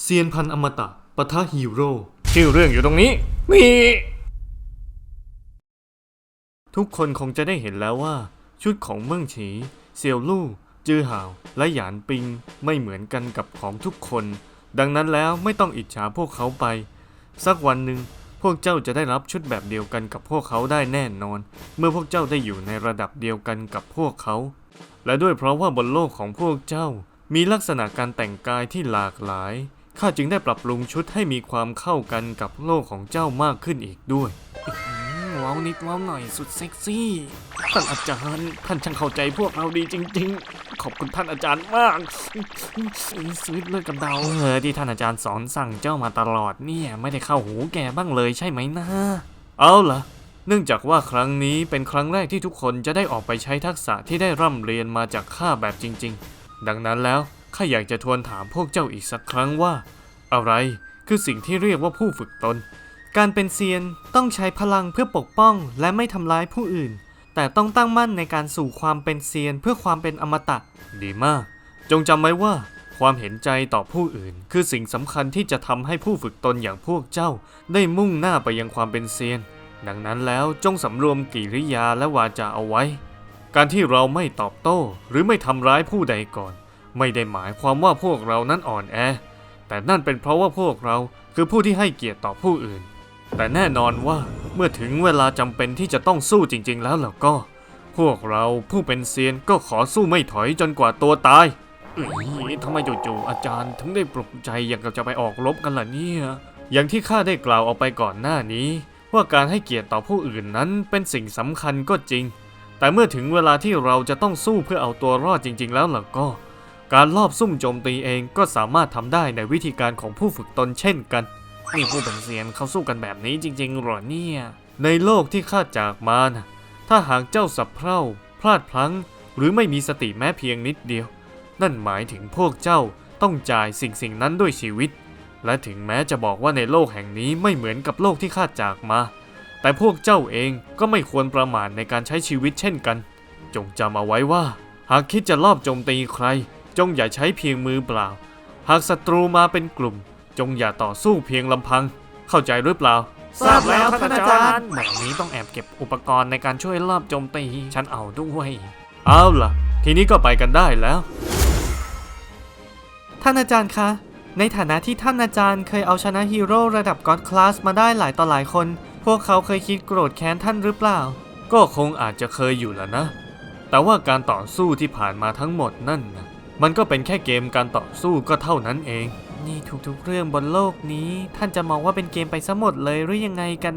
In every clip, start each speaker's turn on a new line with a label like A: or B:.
A: เซียนพันอมตะปะทะฮีโร่
B: ชื่อเรื่องอยู่ตรงนี้นี่
A: ทุกคนคงจะได้เห็นแล้วว่า ชุดของเมิ่งฉี เซียวลู่จือหาวและหยานปิงไม่เหมือนกันกับของทุกคน ดังนั้นแล้วไม่ต้องอิจฉาพวกเขาไป สักวันหนึ่งพวกเจ้าจะได้รับชุดแบบเดียวกันกับพวกเขาได้แน่นอน เมื่อพวกเจ้าได้อยู่ในระดับเดียวกันกับพวกเขา และด้วยเพราะว่าบนโลกของพวกเจ้ามีลักษณะการแต่งกายที่หลากหลาย ข้าจึงได้ปรับปรุงชุดให้มีความเข้ากันกับโลกของเจ้ามากขึ้นอีกด้วยว้าวนิดว้าวหน่อยสุดเซ็กซี่ท่านอาจารย์ท่านช่างเข้าใจพวกเราดีจริง ๆ ขอบคุณท่านอาจารย์มากชีวิตเลือดกำเดาเออที่ท่านอาจารย์สอนสั่งเจ้ามาตลอดเนี่ยไม่ได้เข้าหูแกบ้างเลยใช่ไหมนะเอาล่ะเนื่องจากว่าครั้งนี้เป็นครั้งแรกที่ทุกคนจะได้ออกไปใช้ทักษะที่ได้ร่ำเรียนมาจากข้าแบบจริง ๆ ดังนั้นแล้ว ข้าอยากจะทวนถามพวกเจ้าอีกสักครั้งว่า อะไรคือสิ่งที่เรียกว่าผู้ฝึกตน การเป็นเซียนต้องใช้พลังเพื่อปกป้องและไม่ทำร้ายผู้อื่น แต่ต้องตั้งมั่นในการสู่ความเป็นเซียนเพื่อความเป็นอมตะ ดีมาก จงจำไว้ว่า ความเห็นใจต่อผู้อื่น คือสิ่งสำคัญที่จะทำให้ผู้ฝึกตนอย่างพวกเจ้า ได้มุ่งหน้าไปยังความเป็นเซียน ดังนั้นแล้วจงสำรวมกิริยาและวาจาเอาไว้ การที่เราไม่ตอบโต้หรือไม่ทำร้ายผู้ใดก่อน ไม่ได้หมายความว่าพวกเรานั้นอ่อนแอ แต่นั่นเป็นเพราะว่าพวกเราคือผู้ที่ให้เกียรติต่อผู้อื่น แต่แน่นอนว่าเมื่อถึงเวลาจำเป็นที่จะต้องสู้จริง ๆ แล้วล่ะก็ พวกเราผู้เป็นเซียนก็ขอสู้ไม่ถอยจนกว่าตัวตายทำไมจู่ๆอาจารย์ถึงได้ปลุกใจอย่างกจะไปออกรบกันล่ะเนี่ย อย่างที่ข้าได้กล่าวเอาไปก่อนหน้านี้ ว่าการให้เกียรติต่อผู้อื่นนั้นเป็นสิ่งสำคัญก็จริง แต่เมื่อถึงเวลาที่เราจะต้องสู้เพื่อเอาตัวรอดจริง ๆ แล้วล่ะก็ การลอบซุ่มโจมตีเองก็สามารถทำได้ในวิธีการของผู้ฝึกตนเช่นกันนี่ผู้เป็นเซียนเขาสู้กันแบบนี้จริงๆหรอเนี่ยในโลกที่ข้าจากมานะถ้าหากเจ้าสับเพร่าพลาดพลั้ง หรือไม่มีสติแม้เพียงนิดเดียว นั่นหมายถึงพวกเจ้าต้องจ่ายสิ่งสิ่งนั้นด้วยชีวิต และถึงแม้จะบอกว่าในโลกแห่งนี้ไม่เหมือนกับโลกที่ข้าจากมา แต่พวกเจ้าเองก็ไม่ควรประมาทในการใช้ชีวิตเช่นกัน จงจำเอาไว้ว่า หากคิดจะลอบโจมตีใคร จงอย่าใช้เพียงมือเปล่า หากศัตรูมาเป็นกลุ่ม จงอย่าต่อสู้เพียงลำพัง เข้าใจหรือเปล่า
B: ทราบแล้วท่านอาจารย์
A: แบบนี้ต้องแอบเก็บอุปกรณ์ในการช่วยลอบโจมตีฉันเอาด้วย เอาล่ะ ทีนี้ก็ไปกันได้แล้ว ท่านอาจารย์คะ ในฐานะที่ท่านอาจารย์เคยเอาชนะฮีโร่ระดับก็อดคลาสมาได้หลายต่อหลายคน พวกเขาเคยคิดโกรธแค้นท่านหรือเปล่า ก็คงอาจจะเคยอยู่แล้วนะ แต่ว่าการต่อสู้ที่ผ่านมาทั้งหมดนั่นนะ มันก็เป็นแค่เกมการต่อสู้ก็เท่านั้นเอง นี่ทุกๆเรื่องบนโลกนี้ ท่านจะมองว่าเป็นเกมไปซะหมดเลยหรือยังไงกัน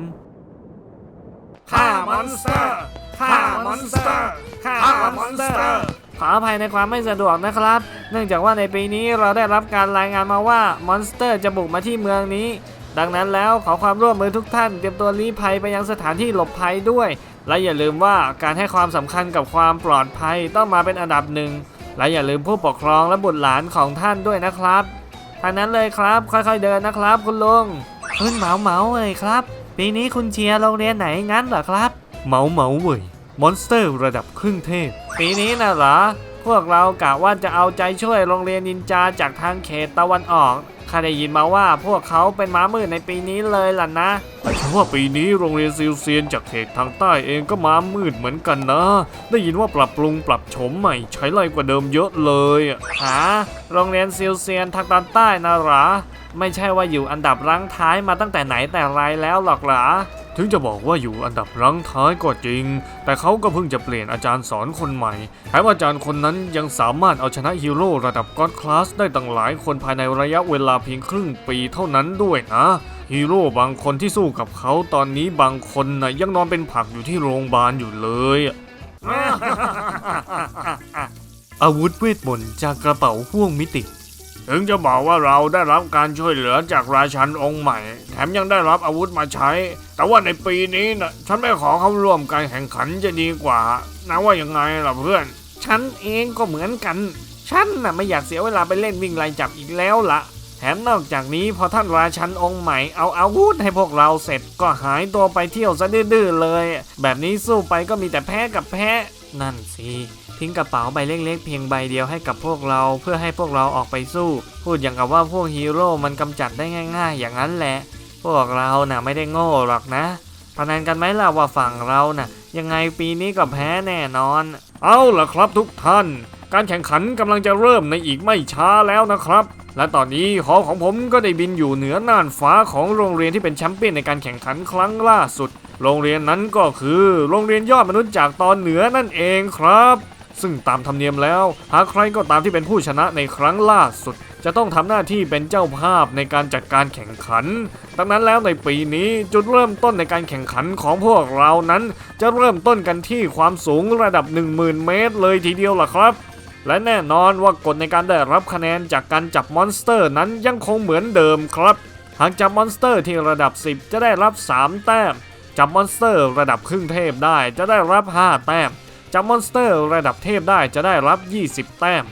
B: ฆ่ามอนสเตอร์ ฆ่ามอนสเตอร์ ฆ่ามอนสเตอร์
C: ขออภัยในความไม่สะดวกนะครับ เนื่องจากว่าในปีนี้เราได้รับการรายงานมาว่ามอนสเตอร์จะบุกมาที่เมืองนี้ ดังนั้นแล้วขอความร่วมมือทุกท่านเตรียมตัวลี้ภัยไปยังสถานที่หลบภัยด้วย และอย่าลืมว่าการให้ความสำคัญกับความปลอดภัยต้องมาเป็นอันดับหนึ่ง และอย่าลืมผู้ปกครองและบุตรหลานของท่านด้วยนะครับทางนั้นเลยครับค่อยๆเดินนะครับ คุณลุงคุณเหมาเหมาๆเลยครับ ปีนี้คุณเชียร์โรงเรียนไหนงั้นเหรอครับ
A: เมาเมาเว่ยมอนสเตอร์ระดับครึ่งเทพ
C: ปีนี้นะเหรอพ วกเรากะว่าจะเอาใจช่วยโรงเรียนนินจาจากทางเขตตะวันออกข้าได้ยินมาว่าพวกเขาเป็นม้ามืดในปีนี้เลยล่ะนะ
A: ฉันว่าปีนี้โรงเรียนซิลเซียนจากเขตทางใต้เองก็มามืดเหมือนกันนะ ได้ยินว่าปรับปรุงปรับโฉมใหม่ใช้ไรกว่าเดิมเยอะเลยอะ
C: หาโรงเรียนซิลเซียนทางตอนใต้นะเหรอไม่ใช่ว่าอยู่อันดับรั้งท้ายมาตั้งแต่ไหนแต่ไรแล้วหรอกเหรอ
A: ถึงจะบอกว่าอยู่อันดับรั้งท้ายก็จริง แต่เขาก็เพิ่งจะเปลี่ยนอาจารย์สอนคนใหม่แถมอาจารย์คนนั้นยังสามารถเอาชนะฮีโร่ระดับก็อดคลาสได้ตั้งหลายคนภายในระยะเวลาเพียงครึ่งปีเท่านั้นด้วยนะฮีโร่บางคนที่สู้กับเขาตอนนี้บางคนนะ่ะยังนอนเป็นผักอยู่ที่โรงพยาบาลอยู่เลยอะอาวุธเวทมนต์จากกระเป๋าห่วงมิติ
B: ถึงจะบอกว่าเราได้รับการช่วยเหลือจากราชันองค์ใหม่ แถมยังได้รับอาวุธมาใช้ แต่ว่าในปีนี้นะฉันไม่ขอเข้าร่วมการแข่งขันจะดีกว่านะว่ายังไงล่ะเพื่อน
C: ฉันเองก็เหมือนกัน ฉันน่ะไม่อยากเสียเวลาไปเล่นวิ่งไล่จับอีกแล้วละแถมนอกจากนี้พอท่านราชันองค์ใหม่เอาอาวุธให้พวกเราเสร็จก็หายตัวไปเที่ยวซะดื้อเลย แบบนี้สู้ไปก็มีแต่แพ้กับแพ้
A: นั่นสิ
B: ทิ้งกระเป๋าใบเล็กๆเพียงใบเดียวให้กับพวกเราเพื่อให้พวกเราออกไปสู้ พูดอย่างกับว่าพวกฮีโร่มันกำจัดได้ง่าย ๆ อย่างนั้นแหละ พวกเราน่ะไม่ได้โง่หรอกนะพนันกันไหมล่ะว่าฝั่งเราน่ะ ยังไงปีนี้ก็แพ้แน่นอน
A: เอาล่ะครับทุกท่าน การแข่งขันกำลังจะเริ่มในอีกไม่ช้าแล้วนะครับ และตอนนี้หอของผมก็ได้บินอยู่เหนือน่านฟ้าของโรงเรียนที่เป็นแชมเปี้ยนในการแข่งขันครั้งล่าสุด โรงเรียนนั้นก็คือโรงเรียนยอดมนุษย์จากตอนเหนือนั่นเองครับ ซึ่งตามธรรมเนียมแล้ว หากใครก็ตามที่เป็นผู้ชนะในครั้งล่าสุด จะต้องทำหน้าที่เป็นเจ้าภาพในการจัดการแข่งขัน ดังนั้นแล้วในปีนี้จุดเริ่มต้นในการแข่งขันของพวกเรานั้น จะเริ่มต้นกันที่ความสูงระดับ 10,000 เมตร เลยทีเดียวล่ะครับและแน่นอนว่ากฎในการได้รับคะแนนจากการจับมอนสเตอร์นั้นยังคงเหมือนเดิมครับ หากจับมอนสเตอร์ที่ระดับ 10 จะได้รับ 3 แต้ม จับมอนสเตอร์ระดับครึ่งเทพได้จะได้รับ 5 แต้ม จับมอนสเตอร์ระดับเทพได้จะได้รับ 20 แต้ม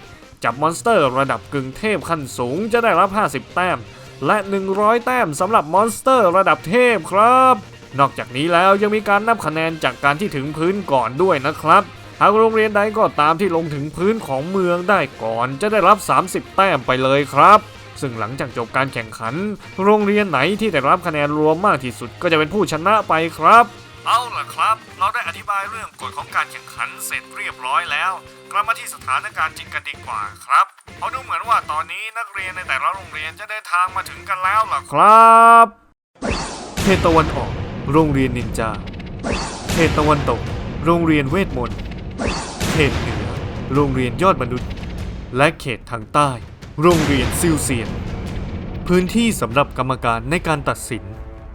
A: จับมอนสเตอร์ระดับกึ่งเทพขั้นสูงจะได้รับ 50 แต้ม และ 100 แต้มสำหรับมอนสเตอร์ระดับเทพครับ นอกจากนี้แล้วยังมีการนับคะแนนจากการที่ถึงพื้นก่อนด้วยนะครับหากโรงเรียนใดก็ตามที่ลงถึงพื้นของเมืองได้ก่อนจะได้รับ 30 แต้มไปเลยครับ ซึ่งหลังจากจบการแข่งขัน โรงเรียนไหนที่ได้รับคะแนนรวมมากที่สุดก็จะเป็นผู้ชนะไปครับ เอาล่ะครับ เราได้อธิบายเรื่องกฎของการแข่งขันเสร็จเรียบร้อยแล้ว กลับมาที่สถานการณ์จริงกันดีกว่าครับเพราะดูเหมือนว่าตอนนี้นักเรียนในแต่ละโรงเรียนจะเดินทางมาถึงกันแล้วล่ะครับ
D: เขตตะวันออก โรงเรียนนินจาเขตตะวันตก โรงเรียนเวทมนต์เขตเหนือ โรงเรียนยอดมนุษย์ และเขตทางใต้ โรงเรียนซิลเซียน พื้นที่สำหรับกรรมการในการตัดสิน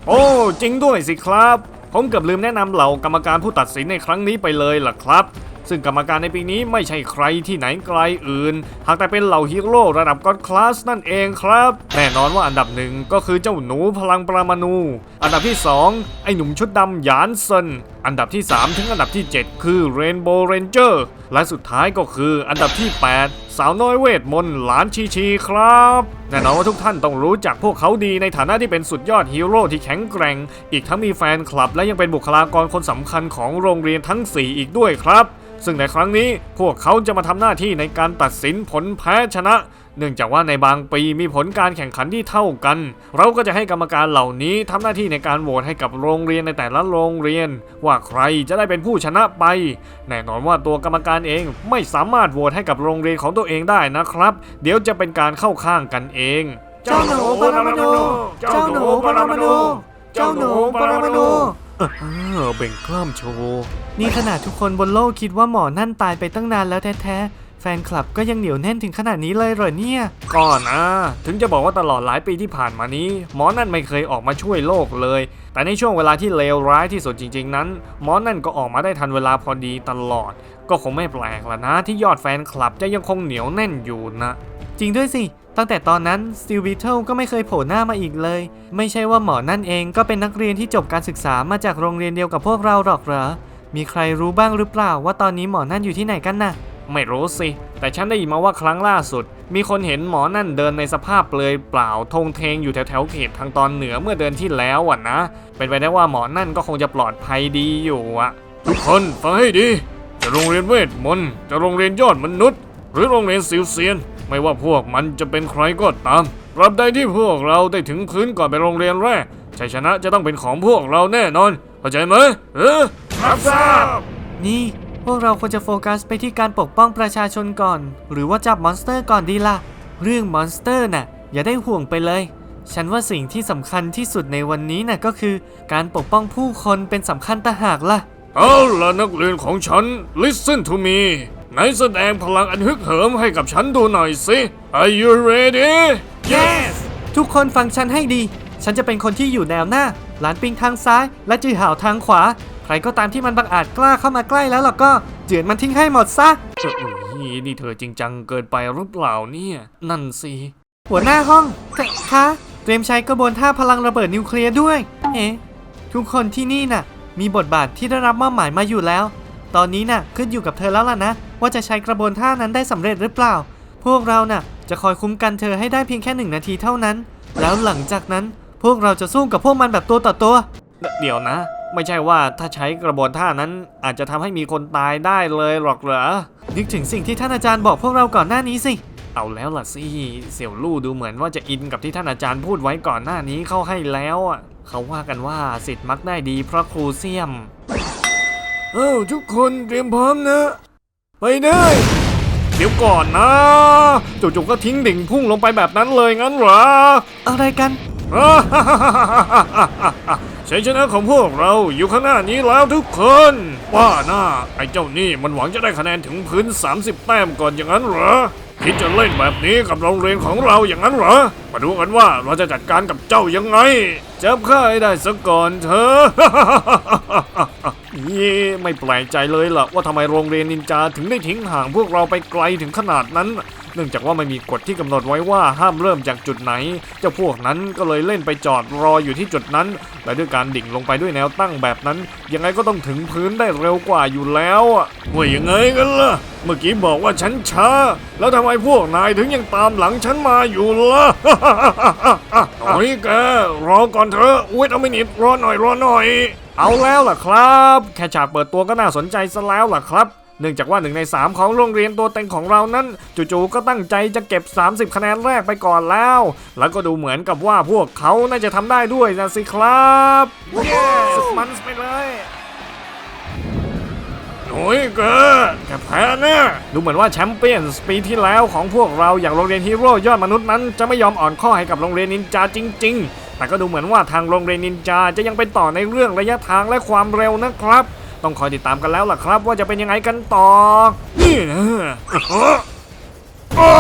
A: โอ้ จริงด้วยสิครับ ผมเกือบลืมแนะนำเหล่ากรรมการผู้ตัดสินในครั้งนี้ไปเลยล่ะครับ ซึ่งกรรมการในปีนี้ไม่ใช่ใครที่ไหนไกลอื่น หากแต่เป็นเหล่าฮีโร่ระดับก็อดคลาสนั่นเองครับ แน่นอนว่าอันดับหนึ่งก็คือเจ้าหนูพลังปรมาณู อันดับที่ 2 ไอหนุ่มชุดดำหยานเซนอันดับที่ 3 ถึงอันดับที่ 7 คือเรนโบว์เรนเจอร์และสุดท้ายก็คืออันดับที่ 8 สาวน้อยเวทมนต์หลานชีชีครับแน่นอนว่าทุกท่านต้องรู้จักพวกเขาดีในฐานะที่เป็นสุดยอดฮีโร่ที่แข็งแกร่ง อีกทั้งมีแฟนคลับ และยังเป็นบุคลากรคนสำคัญของโรงเรียนทั้ง 4 อีกด้วยครับ ซึ่งในครั้งนี้พวกเขาจะมาทำหน้าที่ในการตัดสินผลแพ้ชนะ เนื่องจากว่าในบางปีมีผลการแข่งขันที่เท่ากัน เราก็จะให้กรรมการเหล่านี้ทำหน้าที่ในการโหวตให้กับโรงเรียนในแต่ละโรงเรียน ว่าใครจะได้เป็นผู้ชนะไป แน่นอนว่าตัวกรรมการเองไม่สามารถโหวตให้กับโรงเรียนของตัวเองได้นะครับ เดี๋ยวจะเป็นการเข้าข้างกันเอง
B: เจ้าหนูปรมาณูเจ้าหนูปรมาณูเจ้าหนูปรมาณู
D: เออเบ่งกล้ามโชว์
B: นี่ขนาดทุกคนบนโลกคิดว่าหมอนั่นตายไปตั้งนานแล้วแท้ๆ แฟนคลับก็ยังเหนียวแน่นถึงขนาดนี้เลยเหรอเนี่ย
A: ก็นะ ถึงจะบอกว่าตลอดหลายปีที่ผ่านมานี้ หมอนั่นไม่เคยออกมาช่วยโลกเลย แต่ในช่วงเวลาที่เลวร้ายที่สุดจริง ๆ นั้น หมอนั่นก็ออกมาได้ทันเวลาพอดีตลอด ก็คงไม่แปลกละนะ ที่ยอดแฟนคลับจะยังคงเหนียวแน่นอยู่นะ
B: จริงด้วยสิ ตั้งแต่ตอนนั้น Steel Beetle ก็ไม่เคยโผล่หน้ามาอีกเลย ไม่ใช่ว่าหมอนั่นเองก็เป็นนักเรียนที่จบการศึกษามาจากโรงเรียนเดียวกับพวกเราหรอกเหรอ มีใครรู้บ้างหรือเปล่าว่าตอนนี้หมอนั่นอยู่ที่ไหนกันน่ะ
A: ไม่รู้สิ แต่ฉันได้ยินมาว่าครั้งล่าสุด มีคนเห็นหมอนั่นเดินในสภาพเปลือยเปล่าธงเทงอยู่แถวๆเขตทางตอนเหนือเมื่อเดือนที่แล้วอะนะ เป็นไปได้ว่าหมอนั่นก็คงจะปลอดภัยดีอยู่อะ ทุกคนฟังให้ดี จะโรงเรียนเวทมนต์ จะโรงเรียนยอดมนุษย์ หรือโรงเรียนซิวเซียน ไม่ว่าพวกมันจะเป็นใครก็ตามรับใดที่พวกเราได้ถึงพื้นก่อนไปโรงเรียนแรกชัยชนะจะต้องเป็นของพวกเราแน่นอนเข้าใจไหมเออรับทราบ
B: นี่พวกเราควรจะโฟกัสไปที่การปกป้องประชาชนก่อน หรือว่าจับมอนสเตอร์ก่อนดีล่ะ เรื่องมอนสเตอร์น่ะ อย่าได้ห่วงไปเลย ฉันว่าสิ่งที่สำคัญที่สุดในวันนี้น่ะก็คือการปกป้องผู้คนเป็นสำคัญต่างหากล่ะ
A: เอาล่ะนักเรียนของฉัน listen to me ไหนแสดงพลังอันฮึกเหิมให้กับฉันดูหน่อยสิ Are you ready
B: yes ทุกคนฟังฉันให้ดี ฉันจะเป็นคนที่อยู่แนวหน้า หลานปิงทางซ้าย และจือห่าวทางขวา ใครก็ตามที่มันบังอาจกล้าเข้ามาใกล้แล้วล่ะก็ เจือนมันทิ้งให้หมดซะ
A: เอ้ยนี่เธอจริงจังเกินไปหรือเปล่าเนี่ย นั่นสิ
B: หัวหน้าห้องคคะเตรียมใช้กระบวนท่าพลังระเบิดนิวเคลียร์ด้วย เอ๊ะทุกคนที่นี่น่ะ มีบทบาทที่ได้รับมอบหมายมาอยู่แล้ว ตอนนี้น่ะขึ้นอยู่กับเธอแล้วล่ะนะ ว่าจะใช้กระบวนท่านั้นได้สำเร็จหรือเปล่า พวกเราน่ะจะคอยคุ้มกันเธอให้ได้เพียงแค่หนึ่งนาทีเท่านั้น แล้วหลังจากนั้นพวกเราจะสู้กับพวกมันแบบตัวต่อตัว
A: เดี๋ยวนะ ไม่ใช่ว่าถ้าใช้กระบวนท่านั้นอาจจะทำให้มีคนตายได้เลยหรอกเหรอ นึกถึงสิ่งที่ท่านอาจารย์บอกพวกเราก่อนหน้านี้สิ เอาแล้วล่ะสิ เสี่ยวลู่ดูเหมือนว่าจะอินกับที่ท่านอาจารย์พูดไว้ก่อนหน้านี้เข้าให้แล้วอะ เขาว่ากันว่าสิทธิ์มักได้ดีเพราะครูเสี่ยม
B: เอ้าทุกคนเตรียมพร้อมนะ ไปได้ เดี๋ยวก่อนนะจู่ๆก็ทิ้งดิ่งพุ่งลงไปแบบนั้นเลยงั้นเหรอ
A: อะไรกัน
B: ชัยชนะของพวกเราอยู่ข้างหน้านี้แล้วทุกคน ว่าหน้าไอ้เจ้านี่มันหวังจะได้คะแนนถึงพื้น 30 แต้มก่อนอย่างนั้นเหรอคิดจะเล่นแบบนี้กับโรงเรียนของเราอย่างนั้นเหรอ มาดูกันว่าเราจะจัดการกับเจ้ายังไงจับข้าให้ได้สักก่อนเถอะ
A: นี่ไม่แปลกใจเลยล่ะว่าทำไมโรงเรียนนินจาถึงได้ทิ้งห่างพวกเราไปไกลถึงขนาดนั้น เนื่องจากว่าไม่มีกฎที่กำหนดไว้ว่าห้ามเริ่มจากจุดไหน เจ้าพวกนั้นก็เลยเล่นไปจอดรออยู่ที่จุดนั้นและด้วยการดิ่งลงไปด้วยแนวตั้งแบบนั้น ยังไงก็ต้องถึงพื้นได้เร็วกว่าอยู่แล้วอะ
B: ว่ายังไงกันล่ะ เมื่อกี้บอกว่าฉันช้า แล้วทำไมพวกนายถึงยังตามหลังฉันมาอยู่ล่ะโอ้ยแกรอก่อนเถอะเวทเอาไม่นิดรอหน่อยรอหน่อย
A: เอาแล้วล่ะครับ แค่ฉากเปิดตัวก็น่าสนใจซะแล้วล่ะครับ เนื่องจากว่าหนึ่งใน 3 ของโรงเรียนตัวเต็งของเรานั้น จู่ๆก็ตั้งใจจะเก็บ 30 คะแนนแรกไปก่อนแล้ว แล้วก็ดูเหมือนกับว่าพวกเขาน่าจะทำได้ด้วยนะสิครับเย้สุดมันไปเลย
B: โอ้ยแกแกแพ้แน่
A: ดูเหมือนว่าแชมเปี้ยนส์ปีที่แล้วของพวกเราอย่างโรงเรียนฮีโร่ยอดมนุษย์นั้นจะไม่ยอมอ่อนข้อให้กับโรงเรียนนินจาจริง ๆ แต่ก็ดูเหมือนว่าทางโรงเรียนนินจาจะยังไปต่อในเรื่องระยะทางและความเร็วนะครับ ต้องคอยติดตามกันแล้วล่ะครับ ว่าจะเป็นยังไงกันต่อ
B: นี่นะ
A: อ้า